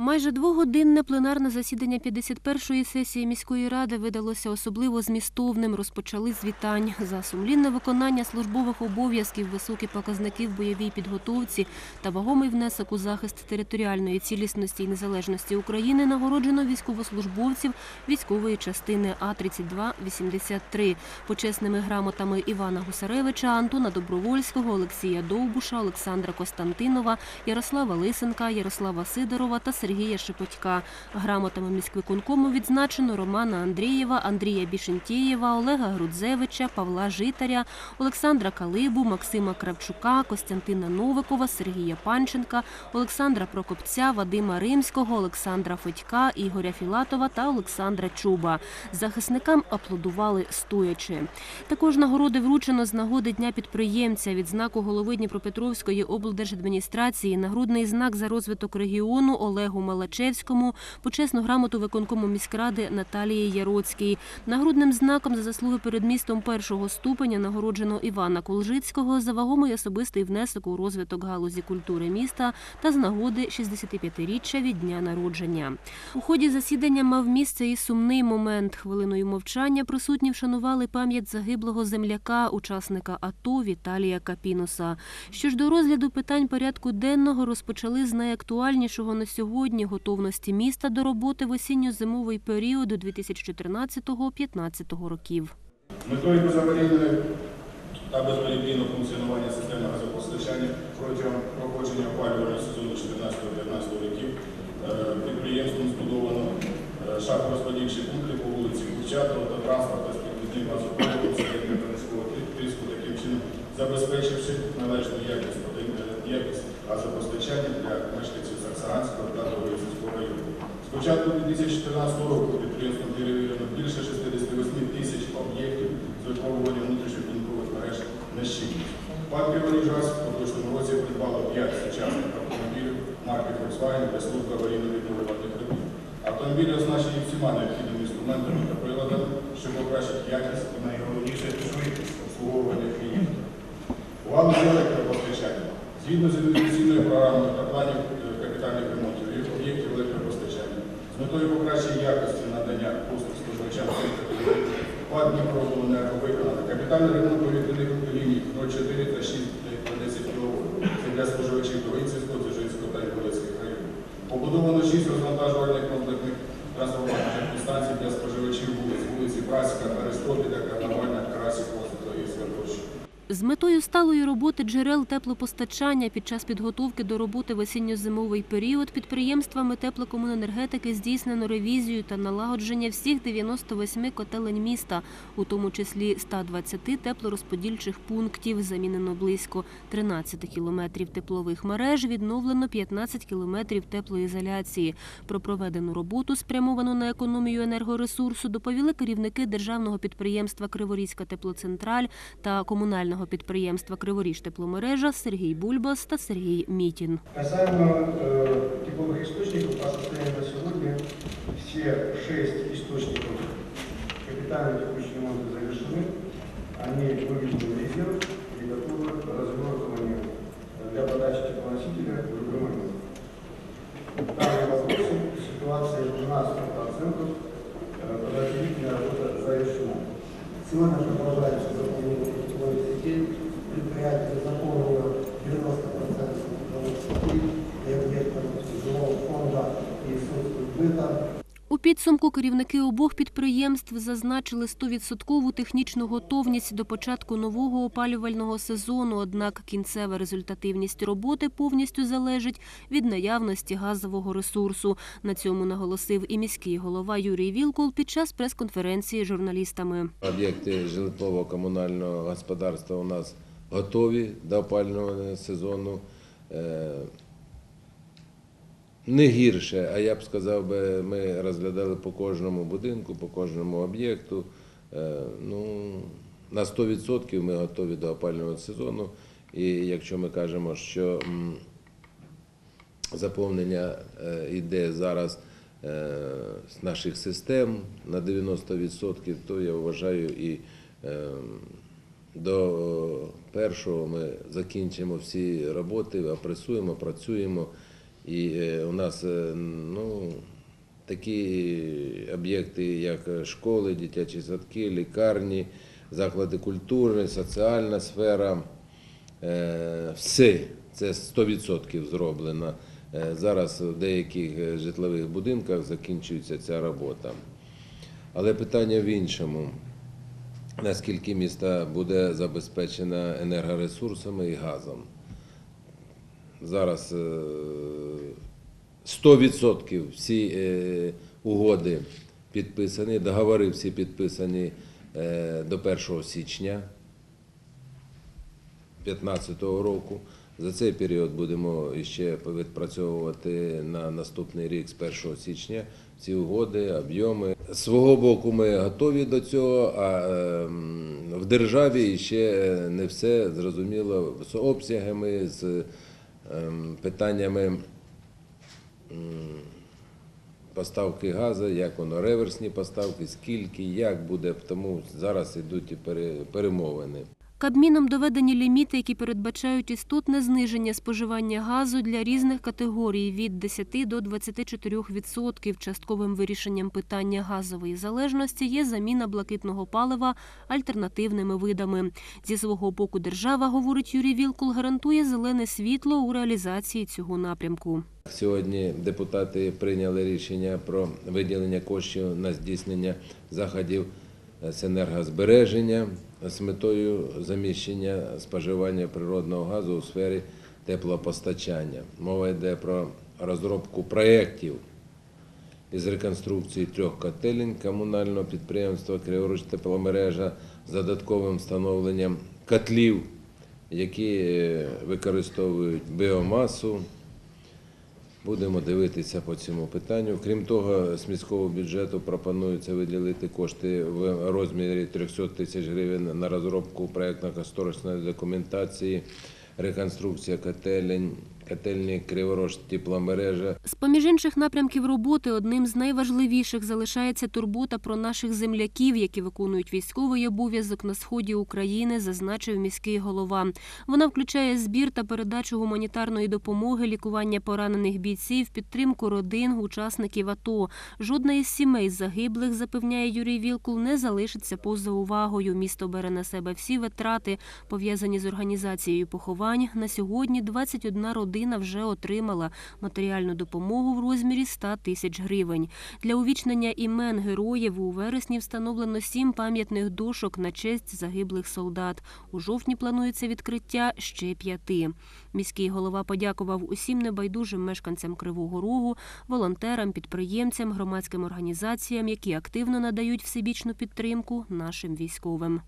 Майже двогодинне пленарне засідання 51-ї сесії міської ради видалося особливо змістовним. Розпочали з вітань за сумлінне виконання службових обов'язків, високі показники в бойовій підготовці та вагомий внесок у захист територіальної цілісності і незалежності України нагороджено військовослужбовців військової частини А 3283 почесними грамотами Івана Гусаревича, Антона Добровольського, Олексія Довбуша, Олександра Костянтинова, Ярослава Лисенка, Ярослава Сидорова та Сергія Шепотька. Грамотами міськвиконкому відзначено Романа Андрієва, Андрія Бішентєєва, Олега Грудзевича, Павла Житаря, Олександра Калибу, Максима Кравчука, Костянтина Новикова, Сергія Панченка, Олександра Прокопця, Вадима Римського, Олександра Федька, Ігоря Філатова та Олександра Чуба. Захисникам аплодували стоячи. Також нагороди вручено з нагоди Дня підприємця, відзнаку голови Дніпропетровської облдержадміністрації, нагрудний знак за розвиток регіону Олегу Малачевському, почесну грамоту виконкому міськради Наталії Яроцькій. Нагрудним знаком за заслуги перед містом першого ступеня нагороджено Івана Колжицького за вагомий особистий внесок у розвиток галузі культури міста та з нагоди 65-річчя від дня народження. У ході засідання мав місце і сумний момент. Хвилиною мовчання присутні вшанували пам'ять загиблого земляка, учасника АТО Віталія Капінуса. Що ж до розгляду питань порядку денного розпочали з найактуальнішого на сьогодні готовності міста до роботи в осінньо-зимовий період 2014-2015 років. Метою безаварійної та безперебійного функціонування системи газопостачання протягом проходження опалювального сезону 14-15 років е, підприємством збудовано е, шахторозподільчі пункти по вулиці Курчатова та транспорту з підвідним газопроводу середнього та низького тиску, таким чином забезпечивши належну якість, якість газопостачання для мешканців Саксаганського та Довоєвського району. З початку 2014 року підприємством перевірено більше 68 тисяч об'єктів з випробування внутрішньобудинкових мереж на щільність. ПАД «Криворіжгаз» в поточному році придбало 5 сучасних автомобілів марки Volkswagen для служби аварійно-відновлювальних робіт. Автомобілі оснащені всіма необхідними інструментами та приладами, що покращать якість і найголовніше швидкість обслуговування клієнтів. У галузі електропостачання. Згідно з інвестиційною програмою та планів е, капітальних ремонтів об'єктів електропостачання, з метою покращення якості надання послуг споживачам ПАД Дніпрообленерго виконано капітальний ремонт повітряних ліній 04 та 6 та 10 кВт. Для споживачів Довинцівського, Дзержинського та Інгулецьких районів. Побудовано 6 розвантажувальних З метою сталої роботи джерел теплопостачання під час підготовки до роботи в осінньо-зимовий період підприємствами теплокомуненергетики здійснено ревізію та налагодження всіх 98 котелень міста, у тому числі 120 теплорозподільчих пунктів. Замінено близько 13 кілометрів теплових мереж, відновлено 15 кілометрів теплоізоляції. Про проведену роботу, спрямовану на економію енергоресурсу, доповіли керівники державного підприємства Криворізька теплоцентраль та комунального підприємства Криворіж тепломережа Сергій Бульбас та Сергій Мітін. Касаемо э, тепловых источников, по состоянию на сегодня все шесть источников капитального текущего ремонта завершены. Они выведены в резерв и готовы к размноживанию для подачи теплоносителя в любой момент. В данном вопросе ситуация на 100%, э, подготовительная работа завершена. Сегодня продолжается заполнение тепловых сетей. 90% підсумку керівники обох підприємств зазначили 100% технічну готовність до початку нового опалювального сезону. Однак кінцева результативність роботи повністю залежить від наявності газового ресурсу. На цьому наголосив і міський голова Юрій Вілкул під час прес-конференції з журналістами. Об'єкти житлово-комунального господарства у нас готові до опалювального сезону. Не гірше, а я б сказав, би, ми розглядали по кожному будинку, по кожному об'єкту. Е, Ну, на 100% ми готові до опалювального сезону. І якщо ми кажемо, що заповнення е, йде зараз е, з наших систем на 90%, то я вважаю і до першого ми закінчимо всі роботи, опресуємо, працюємо І е, у нас е, ну, такі об'єкти, як школи, дитячі садки, лікарні, заклади культури, соціальна сфера. Е, Все це 100% зроблено. Е, Зараз в деяких е, житлових будинках закінчується ця робота. Але питання в іншому. Наскільки місто буде забезпечено енергоресурсами і газом? Зараз е, 100% всі е, угоди підписані, договори всі підписані е, до 1 січня 2015 року. За цей період будемо ще відпрацьовувати на наступний рік з 1 січня ці угоди, об'єми. Свого боку ми готові до цього, а ем, в державі ще не все зрозуміло з обсягами, з питаннями поставки газу, як воно реверсні поставки, скільки, як буде, тому зараз йдуть перемовини. Кабміном доведені ліміти, які передбачають істотне зниження споживання газу для різних категорій від 10 до 24%. Частковим вирішенням питання газової залежності є заміна блакитного палива альтернативними видами. Зі свого боку держава, говорить Юрій Вілкул, гарантує зелене світло у реалізації цього напрямку. Сьогодні депутати прийняли рішення про виділення коштів на здійснення заходів з енергозбереження з метою заміщення споживання природного газу у сфері теплопостачання. Мова йде про розробку проєктів із реконструкції трьох котелень комунального підприємства Криворуч тепломережа з додатковим встановленням котлів, які е, використовують біомасу. Будемо дивитися по цьому питанню. Крім того, з міського бюджету пропонується виділити кошти в розмірі 300 тисяч гривень на розробку проєктно-кошторисної документації, реконструкція котелень, котельні Криворож тепломережа. З поміж інших напрямків роботи одним з найважливіших залишається турбота про наших земляків, які виконують військовий обов'язок на сході України, зазначив міський голова. Вона включає збір та передачу гуманітарної допомоги, лікування поранених бійців, підтримку родин, учасників АТО. Жодна із сімей загиблих, запевняє Юрій Вілкул, не залишиться поза увагою. Місто бере на себе всі витрати, пов'язані з організацією поховань. На сьогодні 21 родина вже отримала матеріальну допомогу в розмірі 100 тисяч гривень. Для увічнення імен героїв у вересні встановлено сім пам'ятних дошок на честь загиблих солдат. У жовтні планується відкриття ще п'яти. Міський голова подякував усім небайдужим мешканцям Кривого Рогу, волонтерам, підприємцям, громадським організаціям, які активно надають всебічну підтримку нашим військовим.